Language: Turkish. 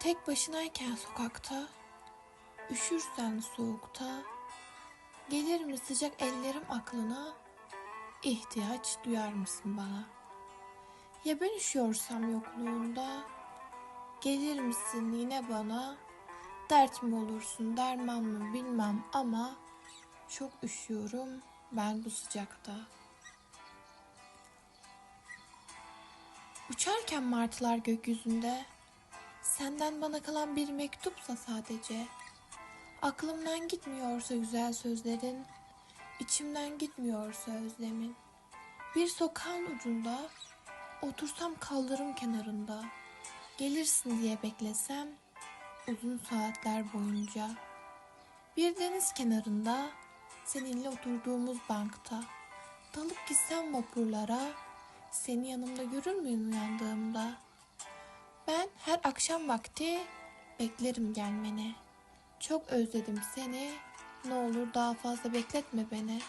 Tek başınayken sokakta, üşürsen soğukta, gelir mi sıcak ellerim aklına, ihtiyaç duyar mısın bana? Ya ben üşüyorsam yokluğunda, gelir misin yine bana, dert mi olursun derman mı bilmem ama çok üşüyorum ben bu sıcakta. Uçarken martılar gökyüzünde, Senden bana kalan bir mektupsa sadece. Aklımdan gitmiyorsa güzel sözlerin, içimden gitmiyorsa özlemin. Bir sokağın ucunda, otursam kaldırım kenarında. Gelirsin diye beklesem, uzun saatler boyunca. Bir deniz kenarında, seninle oturduğumuz bankta. Dalıp gitsem vapurlara, seni yanımda görür müyüm uyandığımda?'' Akşam vakti beklerim gelmeni. Çok özledim seni. Ne olur daha fazla bekletme beni.